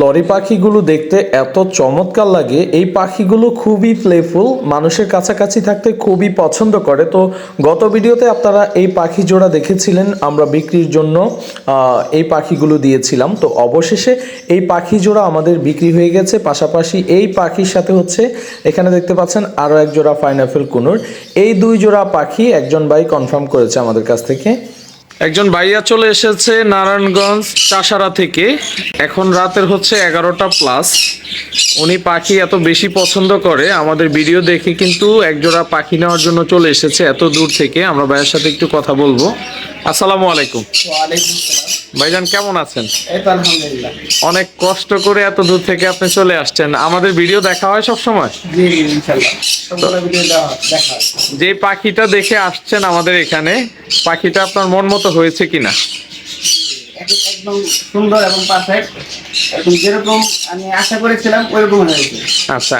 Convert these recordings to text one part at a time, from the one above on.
Lorry পাখিগুলো দেখতে এত চমৎকার লাগে। এই পাখিগুলো খুবই প্লেফুল মানুষের কাছাকাছি থাকতে খুবই পছন্দ করে। তো গত ভিডিওতে আপনারা এই পাখি জোড়া দেখেছিলেন, আমরা বিক্রির জন্য এই পাখিগুলো দিয়েছিলাম। তো অবশেষে এই পাখি জোড়া আমাদের বিক্রি হয়ে গেছে। পাশাপাশি এই পাখির সাথে হচ্ছে, এখানে দেখতে পাচ্ছেন আরও এক জোড়া পাইনাপেল কুনুর। এই দুই জোড়া পাখি একজন ভাই কনফার্ম করেছে আমাদের কাছ থেকে। একজন ভাইয়া চলে এসেছে নারায়ণগঞ্জ চাষারা থেকে। এখন রাতের হচ্ছে এগারোটা প্লাস উনি পাখি এত বেশি পছন্দ করে, আমাদের ভিডিও দেখে কিন্তু একজোড়া পাখি নেওয়ার জন্য চলে এসেছে এত দূর থেকে। আমরা ভাইয়ের সাথে একটু কথা বলব। আসসালামু আলাইকুম। ভাইজান, কেমন আছেন? অনেক কষ্ট করে এত দূর থেকে আপনি চলে আসছেন। আমাদের ভিডিও দেখা হয় সব সময়। যে পাখিটা দেখে আসছেন আমাদের এখানে, পাখিটা আপনার মন মতো হয়েছে কিনা? একদম সুন্দর এবং পারফেক্ট একদম যেরকম আমি আশা করেছিলাম ওইরকম হয়েছে আচ্ছা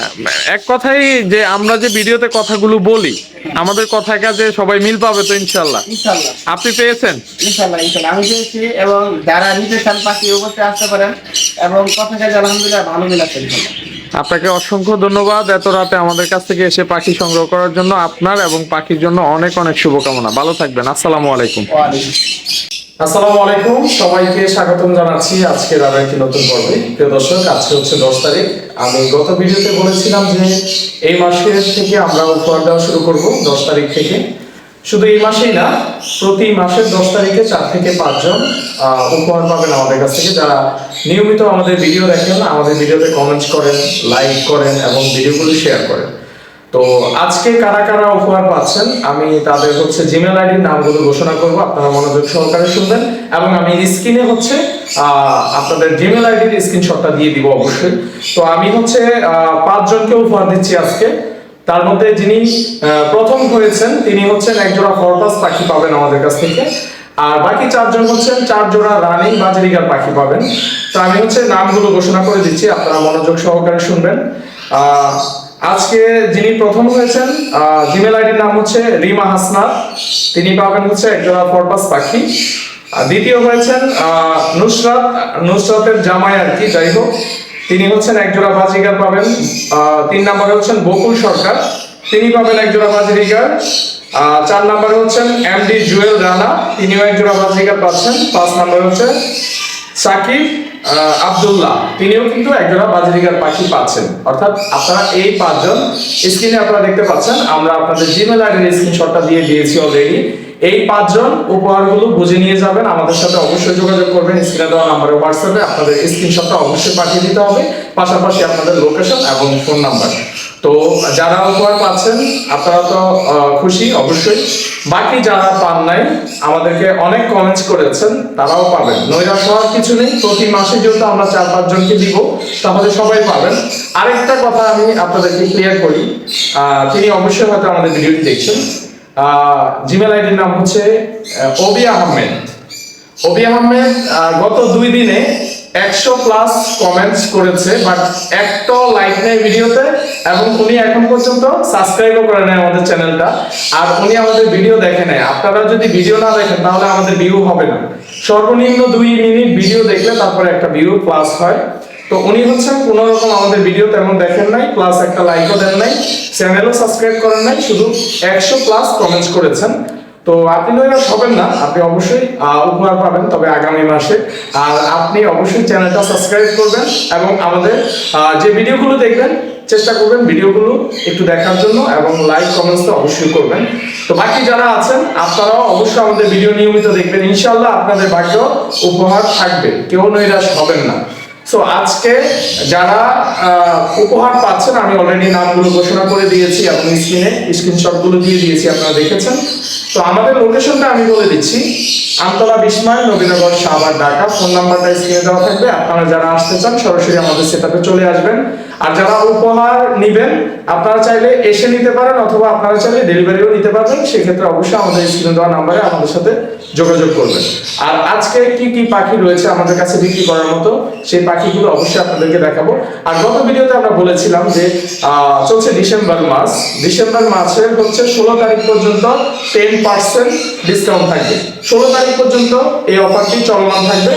এক কথাই যে আমরা যে ভিডিওতে কথাগুলো বলি আমাদের কথা কাজে সবাই মিল পাবে তো ইনশাল্লাহ। ইনশাল্লাহ। আপনি পেয়েছেন? ইনশাল্লাহ ইনশাল্লাহ। আমি পেয়েছি এবং যারা নিতে চান পাখি অবশ্যই আসতে পারেন এবং কথা কাজে আলহামদুলিল্লাহ ভালো মিলাচ্ছে ইনশাল্লাহ আপনাকে অসংখ্য ধন্যবাদ এত রাতে আমাদের কাছ থেকে এসে পাখি সংগ্রহ করার জন্য আপনার এবং পাখির জন্য অনেক অনেক শুভকামনা। ভালো থাকবেন। আসসালামু আলাইকুম। আসসালামু আলাইকুম। সবাইকে স্বাগতম জানাচ্ছি আজকের আরও একটি নতুন পর্বে। প্রিয় দর্শক, আজকে হচ্ছে দশ তারিখ। আমি গত ভিডিওতে বলেছিলাম যে এই মাসের থেকে আমরা উপহার দেওয়া শুরু করব দশ তারিখ থেকে। শুধু এই মাসেই না, প্রতি মাসের দশ তারিখে চার থেকে পাঁচজন উপহার পাবেন আমাদের কাছ থেকে। যারা নিয়মিত আমাদের ভিডিও দেখেন, আমাদের ভিডিওতে কমেন্টস করেন লাইক করেন এবং ভিডিওগুলো শেয়ার করেন। তো আজকে কারা কারা উপহার পাচ্ছেন আমি তাদের হচ্ছে জিমেল আইডির নামগুলো ঘোষণা করব আপনারা মনোযোগ সহকারে শুনবেন এবং আমি স্ক্রিনে হচ্ছে আপনাদের জিমেল আইডির স্ক্রিনশটটা দিয়ে দিব অবশ্যই। তো আমি হচ্ছে পাঁচজনকে উপহার দিচ্ছি আজকে। তার মধ্যে যিনি প্রথম হয়েছেন তিনি হচ্ছেন একজোড়া ফরপাস পাখি পাবেন আমাদের কাছ থেকে। আর বাকি চারজন হচ্ছেন চার জোড়া রানিং বাজরিগার পাখি পাবেন। তো আমি হচ্ছে নামগুলো ঘোষণা করে দিচ্ছি আপনারা মনোযোগ সহকারে শুনবেন। আহ, আজকে যিনি প্রথম হয়েছেন জিমেল আইডির নাম হচ্ছে রিমা হাসনাত। তিনি পাবেন হচ্ছে একজোড়া ফরপাস পাখি। দ্বিতীয় হয়েছেন নুসরাত। নুসরাতের জামাই আর কি যাই হোক। তিনি হচ্ছেন একজোড়া বাজিগার পাবেন। তিন নম্বরে হচ্ছেন বকুল সরকার। তিনি পাবেন একজোড়া আহ, চার নম্বরে হচ্ছেন এমডি জুয়েল রানা। তিনিও একজোড়া বাজিরিগার পাচ্ছেন। পাঁচ নম্বরে হচ্ছে সাকিব আব্দুল্লাহ, তিনিও কিন্তু একজোড়া বাজরিগার পাখি পাচ্ছেন। অর্থাৎ আপনারা এই পাঁচজন স্ক্রিনে আপনারা দেখতে পাচ্ছেন, আমরা আপনাদের জিমেল আইডির স্ক্রিনশটটা দিয়ে দিয়েছি অলরেডি এই পাঁচজন উপহারগুলো বুঝে নিয়ে যাবেন, আমাদের সাথে অবশ্যই যোগাযোগ করবেন, স্ক্রিনে দেওয়া নাম্বারে হোয়াটসঅ্যাপে আপনাদের স্ক্রিনশটটা অবশ্যই পাঠিয়ে দিতে হবে, পাশাপাশি আপনাদের লোকেশন এবং ফোন নাম্বার তো যারা উপহার পাচ্ছেন, আপনারা তো খুশি, অবশ্যই। বাকি যারা পান নাই, আমাদেরকে অনেক কমেন্টস করেছেন, তারাও পাবেন। নৈরাশ হওয়ার কিছু নেই, প্রতি মাসে যেহেতু আমরা চার পাঁচ জনকে দিব, তাহলে সবাই পাবেন। আরেকটা কথা আমি আপনাদেরকে ক্লিয়ার করি তিনি অবশ্যই হয়তো আমাদের ভিডিওটি দেখছেন। জিমেল আইডির নাম হচ্ছে অবি আহমেদ। অবি আহমেদ গত দুই দিনে একশো প্লাস কমেন্টস করেছে বাট একটা লাইক নেই ভিডিওতে, এবং উনি এখন পর্যন্ত সাবস্ক্রাইবও করে নেয় আমাদের চ্যানেলটা আর উনি আমাদের ভিডিও দেখে নেয় আপনারা যদি ভিডিও না দেখেন, তাহলে আমাদের ভিউ হবে না। সর্বনিম্ন দুই মিনিট ভিডিও দেখলে তারপরে একটা ভিউ প্লাস হয়। তো উনি হচ্ছেন কোন রকম আমাদের ভিডিও তেমন দেখেন নাই প্লাস একটা লাইকও দেন নাই চ্যানেলও সাবস্ক্রাইব করেন নাই, শুধু একশো প্লাস কমেন্টস করেছেন। তো আপনি নৈরাশ হবেন না, আপনি অবশ্যই উপহার পাবেন তবে আগামী মাসে। আর আপনি অবশ্যই চ্যানেলটা সাবস্ক্রাইব করবেন এবং আমাদের যে ভিডিওগুলো দেখবেন, চেষ্টা করবেন ভিডিওগুলো একটু দেখার জন্য এবং লাইক কমেন্টস তো অবশ্যই করবেন। তো বাকি যারা আছেন, আপনারাও অবশ্যই আমাদের ভিডিও নিয়মিত দেখবেন। ইনশাল্লাহ আপনাদের ভাগ্য উপহার থাকবে। কেউ নৈরাশ হবেন না। সো আজকে যারা উপহার পাচ্ছেন, আমি অলরেডি নামগুলো ঘোষণা করে দিয়েছি এবং স্ক্রিনে স্ক্রিনশটগুলো দিয়ে দিয়েছি, আপনারা দেখেছেন। তো আমাদের লোকেশনটা আমি বলে দিচ্ছি। আমতলা বিস্ময় নবীনগর শাহবাগ ঢাকা। ফোন নাম্বারটা স্ক্রিনে দেওয়া থাকবে। আপনারা যারা আসতে চান, সরাসরি আমাদের সেটাতে চলে আসবেন। আর যারা উপহার নিবেন, আপনারা চাইলে এসে নিতে পারেন, অথবা আপনারা চাইলে ডেলিভারিও নিতে পারবেন। সেক্ষেত্রে অবশ্যই আমাদের স্ক্রিনে দেওয়া নাম্বারে আমাদের সাথে যোগাযোগ করবেন। আর আজকে কি কি পাখি রয়েছে আমাদের কাছে বিক্রি করার মতো, সেই পাখিগুলো অবশ্যই আপনাদেরকে দেখাবো। আর গত ভিডিওতে আমরা বলেছিলাম যে চলছে ডিসেম্বর মাস। ডিসেম্বর মাসের হচ্ছে ষোলো তারিখ পর্যন্ত টেন পার্সেন্ট ডিসকাউন্ট থাকবে। ষোলো তারিখ পর্যন্ত এই অফারটি চলমান থাকবে।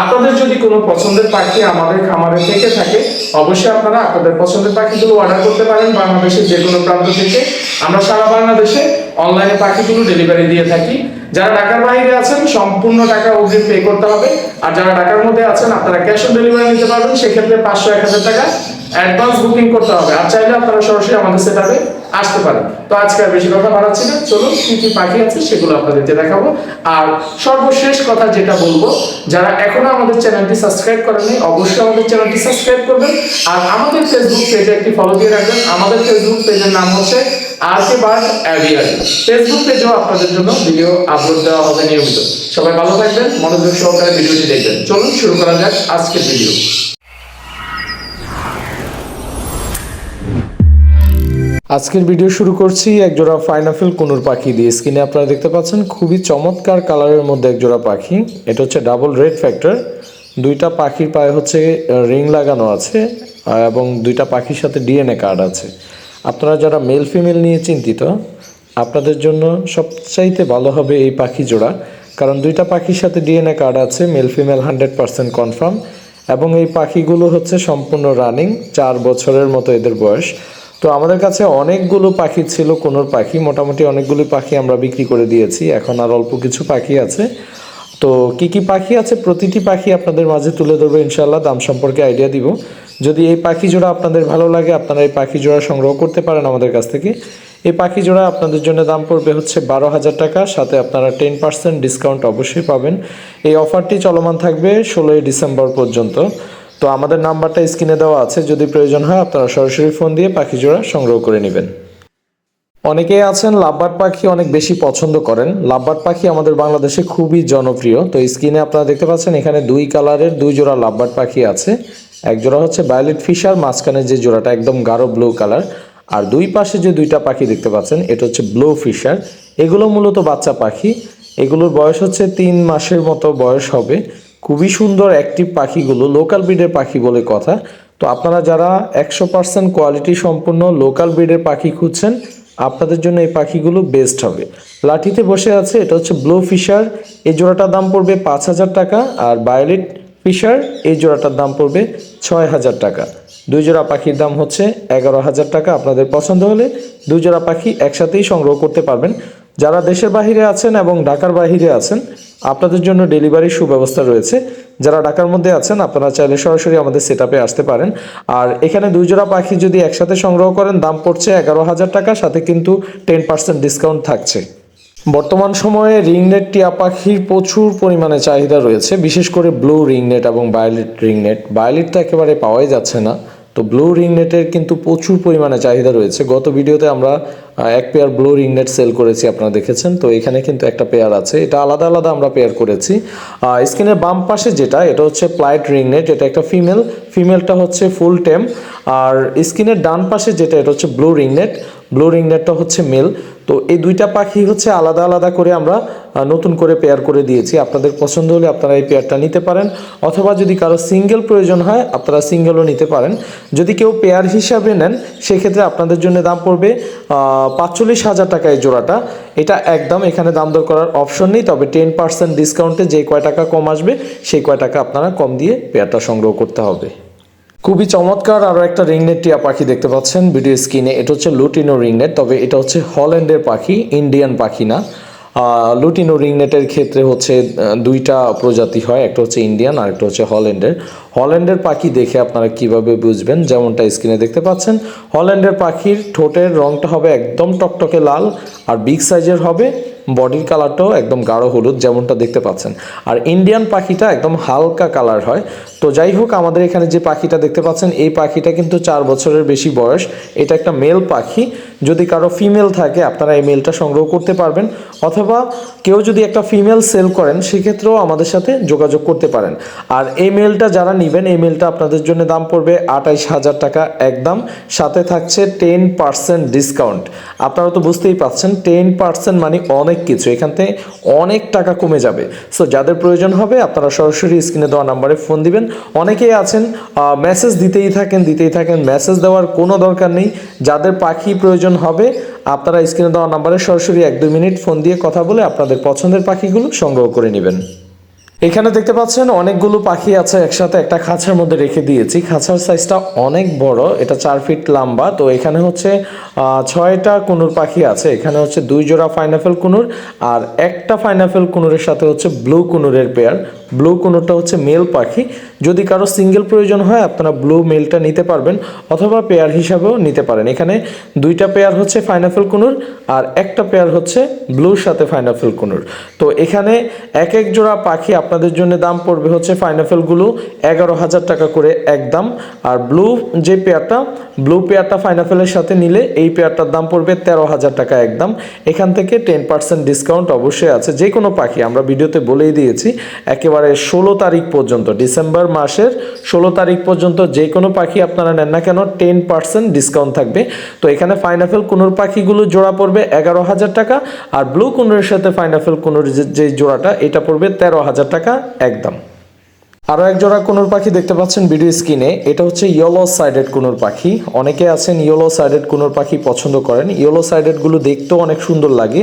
আপনাদের যদি কোনো পছন্দের পাখি আমাদের খামারে থেকে থাকে, অবশ্যই আপনারা আপনাদের পছন্দের পাখিগুলো অর্ডার করতে পারেন বাংলাদেশের যে কোনো প্রান্ত থেকে। আমরা সারা বাংলাদেশে অনলাইনে পাখিগুলো ডেলিভারি দিয়ে থাকি। যারা ঢাকার বাইরে আছেন, সম্পূর্ণ টাকা অগ্রিম পে করতে হবে। আর যারা ঢাকার মধ্যে আছেন, আপনারা ক্যাশ অন ডেলিভারি নিতে পারবেন। সেক্ষেত্রে পাঁচশো, এক হাজার টাকা অ্যাডভান্স বুকিং করতে হবে। আর চাইলে আপনারা সরাসরি আমাদের সেটাতে আসতে পারেন। তো আজকে বেশি কথা বাড়াচ্ছি না। চলুন, কি কি পাখি আছে সেগুলো আপনাদেরকে দেখাবো। আর সর্বশেষ কথা যেটা বলব, যারা এখনও আমাদের চ্যানেলটি সাবস্ক্রাইব করেনি অবশ্যই আমাদের চ্যানেলটি সাবস্ক্রাইব করবেন। আর আমাদের ফেসবুক পেজে একটি ফলো দিয়ে রাখবেন। আমাদের ফেসবুক পেজের নাম হচ্ছে আর কে অ্যাভিয়ারি ফেসবুক পেজেও আপনাদের জন্য ভিডিও আপলোড দেওয়া হবে নিয়মিত। সবাই ভালো থাকবেন, মনোযোগ সহকারে ভিডিওটি দেখবেন। চলুন শুরু করা যাক আজকের ভিডিও আজকের ভিডিও শুরু করছি এক জোড়া ফাইনাফেল কুনুর পাখি দিয়ে। স্ক্রিনে আপনারা দেখতে পাচ্ছেন খুবই চমৎকার কালারের মধ্যে এক জোড়া পাখি। এটা হচ্ছে ডাবল রেড ফ্যাক্টর দুইটা পাখির পায়ে হচ্ছে রিং লাগানো আছে এবং দুইটা পাখির সাথে ডিএনএ কার্ড আছে। আপনারা যারা মেল ফিমেল নিয়ে চিন্তিত, আপনাদের জন্য সবচাইতে ভালো হবে এই পাখি জোড়া। কারণ দুইটা পাখির সাথে ডিএনএ কার্ড আছে male female hundred percent confirm এবং এই পাখিগুলো হচ্ছে সম্পূর্ণ রানিং চার বছরের মতো এদের বয়স। তো আমাদের কাছে অনেকগুলো পাখি ছিল, কোনোর পাখি, মোটামুটি অনেকগুলো পাখি আমরা বিক্রি করে দিয়েছি। এখন আর অল্প কিছু পাখি আছে। তো কি কি পাখি আছে, প্রতিটি পাখি আপনাদের মাঝে তুলে ধরবো ইনশাল্লাহ দাম সম্পর্কে আইডিয়া দিব। যদি এই পাখি জোড়া আপনাদের ভালো লাগে, আপনারা এই পাখি জোড়া সংগ্রহ করতে পারেন আমাদের কাছ থেকে। এই পাখি জোড়া আপনাদের জন্য দাম পড়বে হচ্ছে বারো হাজার টাকা, সাথে আপনারা টেন পার্সেন্ট ডিসকাউন্ট অবশ্যই পাবেন। এই অফারটি চলমান থাকবে ষোলোই ডিসেম্বর পর্যন্ত। তো আমাদের নাম্বারটা স্ক্রিনে দেওয়া আছে, যদি প্রয়োজন হয় আপনারা সরাসরি ফোন দিয়ে পাখি জোড়া সংগ্রহ করে নেবেন। অনেকেই আছেন লাভবার্ড পাখি অনেক বেশি পছন্দ করেন। লাভবার্ড পাখি আমাদের বাংলাদেশে খুবই জনপ্রিয়। তো স্ক্রিনে আপনারা দেখতে পাচ্ছেন, এখানে দুই কালারের দুই জোড়া লাভবার্ড পাখি আছে। এক জোড়া হচ্ছে ভায়োলেট ফিশার মাঝখানে যে জোড়াটা একদম গাঢ় ব্লু কালার আর দুই পাশে যে দুইটা পাখি দেখতে পাচ্ছেন, এটা হচ্ছে ব্লু ফিশার এগুলো মূলত বাচ্চা পাখি। এগুলোর বয়স হচ্ছে তিন মাসের মতো বয়স হবে। খুবই সুন্দর অ্যাক্টিভ পাখিগুলো লোকাল ব্রিডের পাখি বলে কথা। তো আপনারা যারা একশো পার্সেন্ট কোয়ালিটি সম্পূর্ণ লোকাল ব্রিডের পাখি খুঁজছেন, আপনাদের জন্য এই পাখিগুলো বেস্ট হবে। লাঠিতে বসে আছে, এটা হচ্ছে ব্লু ফিশার এই জোড়াটার দাম পড়বে পাঁচ হাজার টাকা, আর বায়োলেট ফিশার এই জোড়াটার দাম পড়বে ছয় হাজার টাকা। দুই জোড়া পাখির দাম হচ্ছে এগারো হাজার টাকা। আপনাদের পছন্দ হলে দুই জোড়া পাখি একসাথেই সংগ্রহ করতে পারবেন। যারা দেশের বাহিরে আছেন এবং ঢাকার বাহিরে আছেন, আপনাদের জন্য ডেলিভারির সুব্যবস্থা রয়েছে। যারা ঢাকার মধ্যে আছেন, আপনারা চাইলে সরাসরি আমাদের সেট আসতে পারেন। আর এখানে দুই জোড়া পাখি যদি একসাথে সংগ্রহ করেন, দাম পড়ছে এগারো হাজার টাকা, সাথে কিন্তু টেন পার্সেন্ট ডিসকাউন্ট থাকছে। বর্তমান সময়ে রিংনেট টিয়া পাখির প্রচুর পরিমাণে চাহিদা রয়েছে, বিশেষ করে ব্লু রিংনেট এবং বায়োলেট রিংনেট। বায়োলেট তো একেবারে পাওয়াই যাচ্ছে না, তো ব্লু রিংনেটের কিন্তু প্রচুর পরিমাণে চাহিদা রয়েছে। গত ভিডিওতে আমরা এক পেয়ার ব্লু রিংনেট সেল করেছি, আপনারা দেখেছেন, তো এখানে কিন্তু একটা পেয়ার আছে। এটা আলাদা আলাদা আমরা পেয়ার করেছি। স্ক্রিনের বাম পাশে যেটা, এটা হচ্ছে প্লাইট রিংনেট, এটা একটা ফিমেল, ফিমেলটা হচ্ছে ফুল টেম। আর স্ক্রিনের ডান পাশে যেটা, এটা হচ্ছে ব্লু রিংনেট। ব্লু রিংনেটটা হচ্ছে মেল। তো এই দুইটা পাখি হচ্ছে আলাদা আলাদা করে আমরা নতুন করে পেয়ার করে দিয়েছি। আপনাদের পছন্দ হলে আপনারা এই পেয়ারটা নিতে পারেন। অথবা যদি কারও সিঙ্গেল প্রয়োজন হয়, আপনারা সিঙ্গেলও নিতে পারেন। যদি কেউ পেয়ার হিসাবে নেন, সেক্ষেত্রে আপনাদের জন্য দাম পড়বে পাঁচচল্লিশ হাজার টাকা এই জোড়াটা। এটা একদম এখানে দাম দর করার অপশন নেই, তবে টেন পার্সেন্ট ডিসকাউন্টে যে কয় টাকা কম আসবে, সেই কয় টাকা আপনারা কম দিয়ে পেয়ারটা সংগ্রহ করতে হবে। খুবই চমৎকার আরও একটা রিংনেট টিয়া পাখি দেখতে পাচ্ছেন। ভিডিও স্ক্রিনে এটা হচ্ছে লুটিনো রিংনেট তবে এটা হচ্ছে হল্যান্ডের পাখি ইন্ডিয়ান পাখি না। লুটিনো রিংনেটের ক্ষেত্রে হচ্ছে দুইটা প্রজাতি হয়, একটা হচ্ছে ইন্ডিয়ান আর একটা হচ্ছে হল্যান্ডের। হল্যান্ডের পাখি দেখে আপনারা কীভাবে বুঝবেন, যেমনটা স্ক্রিনে দেখতে পাচ্ছেন। হল্যান্ডের পাখির ঠোঁটের রংটা হবে একদম টকটকে লাল, আর বিগ সাইজের হবে বডির কালারটাও একদম গাঢ় হলুদ যেমনটা দেখতে পাচ্ছেন। আর ইন্ডিয়ান পাখিটা একদম হালকা কালার হয়। তো যাই হোক, আমাদের এখানে যে পাখিটা দেখতে পাচ্ছেন, এই পাখিটা কিন্তু চার বছরের বেশি বয়স। এটা একটা মেল পাখি। যদি কারও ফিমেল থাকে, আপনারা এই মেলটা সংগ্রহ করতে পারবেন। অথবা কেউ যদি একটা ফিমেল সেল করেন, সেক্ষেত্রেও আমাদের সাথে যোগাযোগ করতে পারেন। আর এই মেলটা যারা নেবেন, এই মেলটা আপনাদের জন্য দাম পড়বে আঠাইশ হাজার টাকা একদম। সাথে থাকছে টেন পার্সেন্ট ডিসকাউন্ট আপনারা তো বুঝতেই পাচ্ছেন টেন পার্সেন্ট মানে অনেক অনেক কিছু, এখান থেকে অনেক টাকা কমে যাবে। সো যাদের প্রয়োজন হবে, আপনারা সরাসরি স্ক্রিনে দেওয়া নাম্বারে ফোন দিবেন। অনেকেই আছেন মেসেজ দিতেই থাকেন দিতেই থাকেন মেসেজ দেওয়ার কোনো দরকার নেই। যাদের পাখি প্রয়োজন হবে, আপনারা স্ক্রিনে দেওয়া নাম্বারে সরাসরি এক দুই মিনিট ফোন দিয়ে কথা বলে আপনাদের পছন্দের পাখিগুলো সংগ্রহ করে নেবেন। এখানে দেখতে পাচ্ছেন অনেকগুলো পাখি আছে একসাথে একটা খাঁচার মধ্যে রেখে দিয়েছি। খাঁচার সাইজটা অনেক বড়, এটা চার ফিট লম্বা। তো এখানে হচ্ছে ছয়টা কুনুর পাখি আছে। এখানে হচ্ছে দুই জোড়া ফাইনাফেল কুনুর আর একটা ফাইনাফেল কুনুরের সাথে হচ্ছে ব্লু কুনুরের পেয়ার। ব্লু কুনুরটা হচ্ছে মেল পাখি। যদি কারও সিঙ্গেল প্রয়োজন হয়, আপনারা ব্লু মেলটা নিতে পারবেন, অথবা পেয়ার হিসাবেও নিতে পারেন। এখানে দুইটা পেয়ার হচ্ছে ফাইনাফেল কুনুর, আর একটা পেয়ার হচ্ছে ব্লুর সাথে ফাইনাফেল কুনুর। তো এখানে এক এক জোড়া পাখি আপনাদের জন্য দাম পড়বে হচ্ছে ফাইনাফেলগুলো এগারো হাজার টাকা করে একদম। আর ব্লু যে পেয়ারটা ব্লু পেয়ারটা ফাইনাফেলের সাথে নিলে এই পেয়ারটার দাম পড়বে তেরো হাজার টাকা একদম। এখান থেকে টেন পার্সেন্ট ডিসকাউন্ট অবশ্যই আছে। যে কোনো পাখি, আমরা ভিডিওতে বলেই দিয়েছি, একেবারে ষোলো তারিখ পর্যন্ত, ডিসেম্বর মাসের ষোলো তারিখ পর্যন্ত যে কোনো পাখি আপনারা নেন না কেন টেন পার্সেন্ট ডিসকাউন্ট থাকবে। তো এখানে ফাইনাফেল কুনুর পাখিগুলো জোড়া পড়বে এগারো হাজার টাকা আর ব্লু কুনুরের সাথে ফাইনাফেল কুনুর যে জোড়াটা, এটা পড়বে তেরো হাজার টাকা একদম। আরও এক জোড়া কুনুর পাখি দেখতে পাচ্ছেন ভিডিও স্ক্রিনে এটা হচ্ছে ইয়েলো সাইডেড কুনুর পাখি। অনেকে আছেন ইয়েলো সাইডেড কুনুর পাখি পছন্দ করেন। ইয়েলো সাইডেডগুলো দেখতেও অনেক সুন্দর লাগে।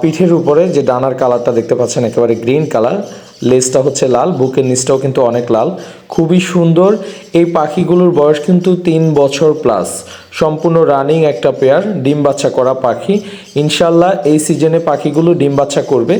পিঠের উপরে যে ডানার কালারটা দেখতে পাচ্ছেন, একেবারে গ্রিন কালার লেজটা হচ্ছে লাল বুকের নিচটাও কিন্তু অনেক লাল। খুবই সুন্দর। এই পাখিগুলোর বয়স কিন্তু তিন বছর প্লাস সম্পূর্ণ রানিং একটা পেয়ার ডিম বাচ্চা করা পাখি। ইনশাল্লাহ এই সিজনে পাখিগুলো ডিম বাচ্চা করবে।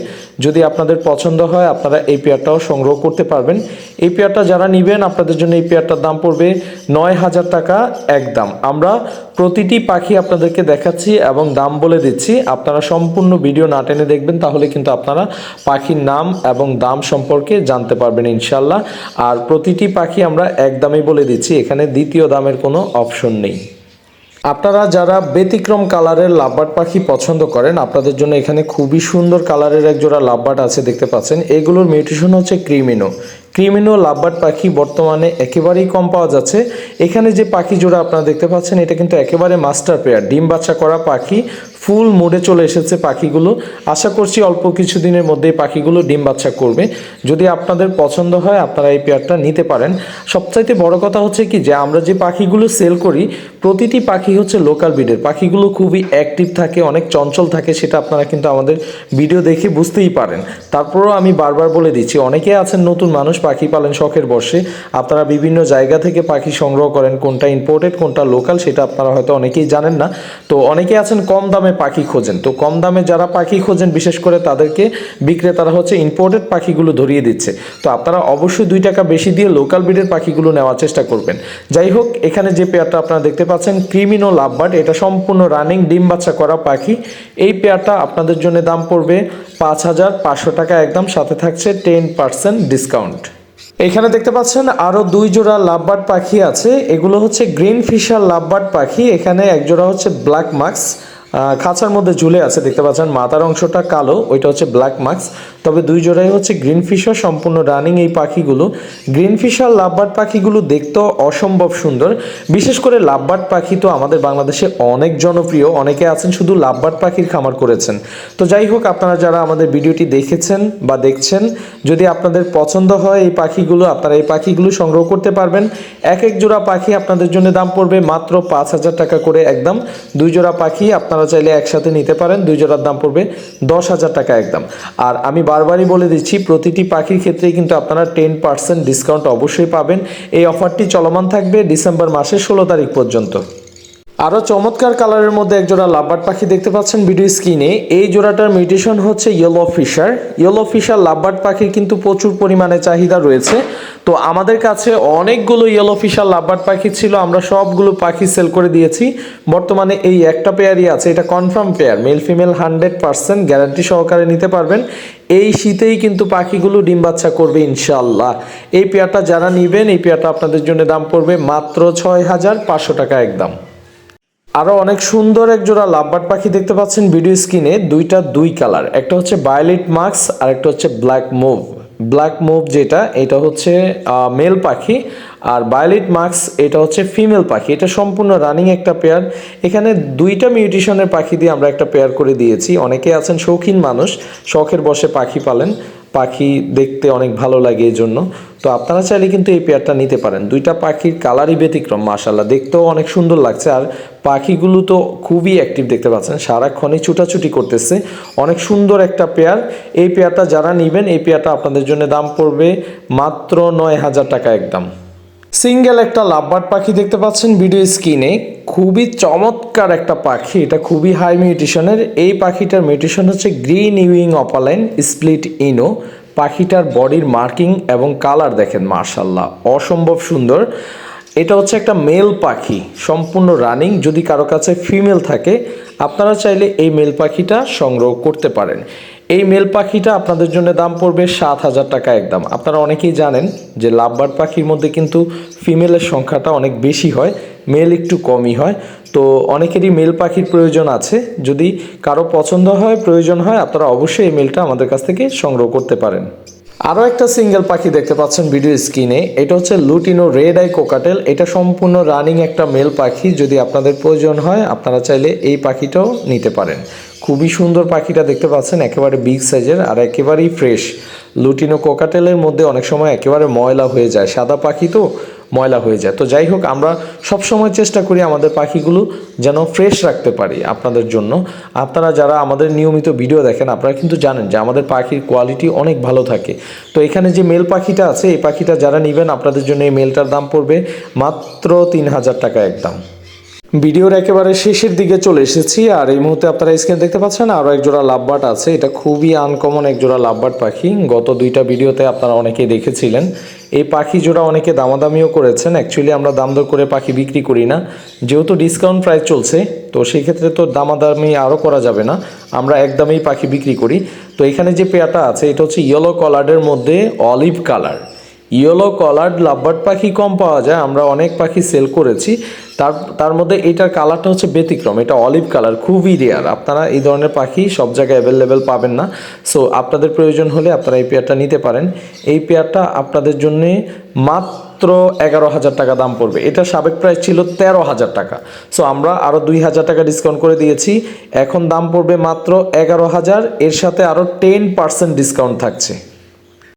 যদি আপনাদের পছন্দ হয়, আপনারা এই পেয়ারটাও সংগ্রহ করতে পারবেন। এই পেয়ারটা যারা নেবেন, আপনাদের জন্য এই পেয়ারটার দাম পড়বে নয় হাজার টাকা একদম। আমরা প্রতিটি পাখি আপনাদেরকে দেখাচ্ছি এবং দাম বলে দিচ্ছি। আপনারা সম্পূর্ণ ভিডিও না টেনে দেখবেন, তাহলে কিন্তু আপনারা পাখির নাম এবং দাম সম্পর্কে জানতে পারবেন ইনশাল্লাহ আর প্রতিটি পাখি আমরা এক দামে বলে দিচ্ছি, এখানে দ্বিতীয় দামের কোনো অপশন নেই। আপনারা যারা ব্যতিক্রম কালারের লাভবার্ড পাখি পছন্দ করেন, আপনাদের জন্য এখানে খুবই সুন্দর কালারের এক জোড়া লাভবার্ড আছে দেখতে পাচ্ছেন। এগুলোর মিউটেশন হচ্ছে ক্রিমিনো। ক্রিমিনো লাভবার্ড পাখি বর্তমানে একেবারেই কম পাওয়া যাচ্ছে। এখানে যে পাখি জোড়া আপনারা দেখতে পাচ্ছেন, এটা কিন্তু একেবারে মাস্টার পেয়ার, ডিম বাচ্চা করা পাখি। ফুল মোডে চলে এসেছে পাখিগুলো। আশা করছি অল্প কিছু দিনের মধ্যেই পাখিগুলো ডিম বাচ্চা করবে। যদি আপনাদের পছন্দ হয়, আপনারা এই পেয়ারটা নিতে পারেন। সবচাইতে বড় কথা হচ্ছে কি, যে আমরা যে পাখিগুলো সেল করি, প্রতিটি পাখি হচ্ছে লোকাল ব্রিডের পাখিগুলো খুবই অ্যাক্টিভ থাকে, অনেক চঞ্চল থাকে, সেটা আপনারা কিন্তু আমাদের ভিডিও দেখে বুঝতেই পারেন। তারপরেও আমি বারবার বলে দিচ্ছি, অনেকে আছেন নতুন মানুষ, পাখি পালেন শখের বসে। আপনারা বিভিন্ন জায়গা থেকে পাখি সংগ্রহ করেন, কোনটা ইম্পোর্টেড কোনটা লোকাল সেটা আপনারা হয়তো অনেকেই জানেন না। তো অনেকে আছেন কম দামে পাখি খোঁজেন। তো কম দামে যারা পাখি খোঁজেন, বিশেষ করে তাদেরকে বিক্রেতারা হচ্ছে ইম্পোর্টেড পাখিগুলো ধরিয়ে দিচ্ছে। তো আপনারা অবশ্যই দুই টাকা বেশি দিয়ে লোকাল ব্রিডের পাখিগুলো নেওয়ার চেষ্টা করবেন। যাই হোক, এখানে যে পেয়ারটা আপনারা দেখতে পাচ্ছেন ক্রিমিনো লাভবার্ড এটা সম্পূর্ণ রানিং ডিম বাচ্চা করা পাখি। এই পেয়ারটা আপনাদের জন্য দাম পড়বে পাঁচ হাজার পাঁচশো টাকা একদম, সাথে থাকছে টেন পার্সেন্ট ডিসকাউন্ট এখানে দেখতে পাচ্ছেন, আরও দুই জোড়া লাভবার্ড পাখি আছে। এগুলো হচ্ছে গ্রিন ফিশার লাভবার্ড পাখি। এখানে এক জোড়া হচ্ছে ব্ল্যাক মার্কস খাঁচার মধ্যে ঝুলে আছে দেখতে পাচ্ছেন মাথার অংশটা কালো ওইটা হচ্ছে ব্ল্যাক মার্কস তবে দুই জোড়াই হচ্ছে গ্রিন ফিশার সম্পূর্ণ রানিং এই পাখিগুলো। গ্রিন ফিশার লাভবার্ড পাখিগুলো দেখতেও অসম্ভব সুন্দর। বিশেষ করে লাভবার্ড পাখি তো আমাদের বাংলাদেশে অনেক জনপ্রিয়। অনেকে আছেন শুধু লাভবার্ড পাখির খামার করেছেন। তো যাই হোক, আপনারা যারা আমাদের ভিডিওটি দেখেছেন বা দেখছেন, যদি আপনাদের পছন্দ হয় এই পাখিগুলো, আপনারা এই পাখিগুলো সংগ্রহ করতে পারবেন। এক এক জোড়া পাখি আপনাদের জন্য দাম পড়বে মাত্র পাঁচ হাজার টাকা করে একদম। দুই জোড়া পাখি আপনারা চাইলে একসাথে নিতে পারেন। দুই জোড়ার দাম পড়বে দশ হাজার টাকা একদম। আর আমি বারবারই বলে দিচ্ছি, প্রতিটি পাখির ক্ষেত্রে কিন্তু আপনারা টেন পার্সেন্ট ডিসকাউন্ট অবশ্যই পাবেন। এই অফারটি চলমান থাকবে ডিসেম্বর মাসের ষোলো তারিখ পর্যন্ত। আরও চমৎকার কালারের মধ্যে এক জোড়া লাভবার্ড পাখি দেখতে পাচ্ছেন ভিডিও স্ক্রিনে। এই জোড়াটার মিউটেশন হচ্ছে yellow fischer yellow fischer lovebird পাখির কিন্তু প্রচুর পরিমাণে চাহিদা রয়েছে। তো আমাদের কাছে অনেকগুলো ইয়েলো ফিশার লাভবার্ড পাখি ছিল, আমরা সবগুলো পাখি সেল করে দিয়েছি। বর্তমানে এই একটা পেয়ারই আছে, এটা confirm pair male female hundred percent guarantee সহকারে নিতে পারবেন। এই শীতেই কিন্তু পাখিগুলো ডিম বাচ্চা করবে ইনশাল্লাহ এই পেয়ারটা যারা নেবেন, এই পেয়ারটা আপনাদের জন্য দাম পড়বে মাত্র ছয় হাজার পাঁচশো টাকা একদম। আরও অনেক সুন্দর এক জোড়া লাভবার্ড পাখি দেখতে পাচ্ছেন ভিডিও স্ক্রিনে। দুইটা দুই কালার। একটা হচ্ছে ভায়োলেট মার্কস আর একটা হচ্ছে ব্ল্যাক মুভ ব্ল্যাক মুভ যেটা, এটা হচ্ছে মেল পাখি। আর বায়োলিট মার্কস এটা হচ্ছে ফিমেল পাখি। এটা সম্পূর্ণ রানিং একটা পেয়ার এখানে দুইটা মিউটিশনের পাখি দিয়ে আমরা একটা পেয়ার করে দিয়েছি। অনেকে আছেন শৌখিন মানুষ, শখের বসে পাখি পালেন। পাখি দেখতে অনেক ভালো লাগে এই জন্য তো আপনারা চাইলে কিন্তু এই পেয়ারটা নিতে পারেন। দুইটা পাখির কালারই ব্যতিক্রম মাশাল্লাহ দেখতেও অনেক সুন্দর লাগছে। আর পাখিগুলো তো খুবই অ্যাক্টিভ দেখতে পাচ্ছেন। সারাক্ষণই ছুটাছুটি করতেছে। অনেক সুন্দর একটা পেয়ার এই পেয়ারটা যারা নেবেন, এই পেয়ারটা আপনাদের জন্য দাম পড়বে মাত্র নয় হাজার টাকা একদম। সিঙ্গেল একটা লাভবার্ড পাখি দেখতে পাচ্ছেন ভিডিও স্ক্রিনে। খুবই চমৎকার একটা পাখি, এটা খুবই হাই মিউটিশনের এই পাখিটার মিউটিশন হচ্ছে green wing opaline split ino পাখিটার বডির মার্কিং এবং কালার দেখেন মার্শাল্লাহ অসম্ভব সুন্দর। এটা হচ্ছে একটা মেল পাখি, সম্পূর্ণ রানিং যদি কারও কাছে ফিমেল থাকে, আপনারা চাইলে এই মেল পাখিটা সংগ্রহ করতে পারেন। এই মেল পাখিটা আপনাদের জন্য দাম পড়বে সাত হাজার টাকা একদম। আপনারা অনেকেই জানেন যে লাভবার্ড পাখির মধ্যে কিন্তু ফিমেলের সংখ্যাটা অনেক বেশি হয়, মেল একটু কমই হয়। তো অনেকেরই মেল পাখির প্রয়োজন আছে। যদি কারও পছন্দ হয়, প্রয়োজন হয়, আপনারা অবশ্যই এই মেলটা আমাদের কাছ থেকে সংগ্রহ করতে পারেন। আরও একটা সিঙ্গেল পাখি দেখতে পাচ্ছেন ভিডিও স্ক্রিনে। এটা হচ্ছে লুটিনো রেড আই কোকাটেল। এটা সম্পূর্ণ রানিং একটা মেল পাখি। যদি আপনাদের প্রয়োজন হয়, আপনারা চাইলে এই পাখিটাও নিতে পারেন। খুবই সুন্দর পাখিটা দেখতে পাচ্ছেন, একেবারে বিগ সাইজের আর একেবারেই ফ্রেশ লুটিনো কোকাটেলের মধ্যে অনেক সময় একেবারে ময়লা হয়ে যায়, সাদা পাখি তো ময়লা হয়ে যায়। তো যাই হোক, আমরা সব সময় চেষ্টা করি আমাদের পাখিগুলো যেন ফ্রেশ রাখতে পারি আপনাদের জন্য। আপনারা যারা আমাদের নিয়মিত ভিডিও দেখেন, আপনারা কিন্তু জানেন যে আমাদের পাখির কোয়ালিটি অনেক ভালো থাকে। তো এখানে যে মেল পাখিটা আছে, এই পাখিটা যারা নেবেন, আপনাদের জন্য এই মেলটার দাম পড়বে মাত্র তিন হাজার টাকা একদম। ভিডিওর একেবারে শেষের দিকে চলে এসেছি, আর এই মুহূর্তে আপনারা স্ক্রিন দেখতে পাচ্ছেন আরও এক জোড়া লাভবাট আছে। এটা খুবই আনকমন এক জোড়া লাভবাট পাখি। গত দুইটা ভিডিওতে আপনারা অনেকেই দেখেছিলেন। এই পাখি জোড়া অনেকে দামাদামিও করেছেন। অ্যাকচুয়ালি আমরা দাম দর করে পাখি বিক্রি করি না। যেহেতু ডিসকাউন্ট প্রাইস চলছে, তো সেই ক্ষেত্রে তো দামাদামি আরও করা যাবে না। আমরা একদমই পাখি বিক্রি করি। তো এখানে যে পেয়াটা আছে, এটা হচ্ছে ইয়েলো কলার্ডের মধ্যে olive colour yellow collared lovebird পাখি কম পাওয়া যায়, আমরা অনেক পাখি সেল করেছি। তার তার মধ্যে এটার কালারটা হচ্ছে ব্যতিক্রম, এটা অলিভ কালার খুবই রেয়ার আপনারা এই ধরনের পাখি সব জায়গায় অ্যাভেলেবেল পাবেন না। সো আপনাদের প্রয়োজন হলে আপনারা এই পেয়ারটা নিতে পারেন। এই পেয়ারটা আপনাদের জন্যে মাত্র এগারো হাজার টাকা দাম পড়বে। এটা সাবেক প্রাইস ছিল তেরো হাজার টাকা। সো আমরা আরও দুই হাজার টাকা ডিসকাউন্ট করে দিয়েছি। এখন দাম পড়বে মাত্র এগারো হাজার, এর সাথে আরও টেন পার্সেন্ট ডিসকাউন্ট থাকছে।